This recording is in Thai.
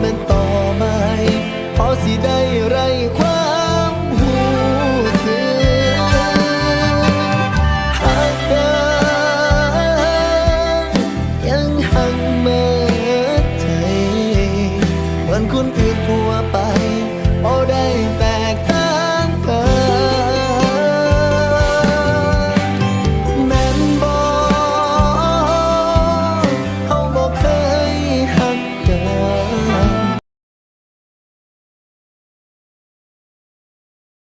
แม่นต่อไม้พอสิได้ไรความหูเสือหากเดยังหังเมื่อใจเหมือนคุณอื่นทั่วไป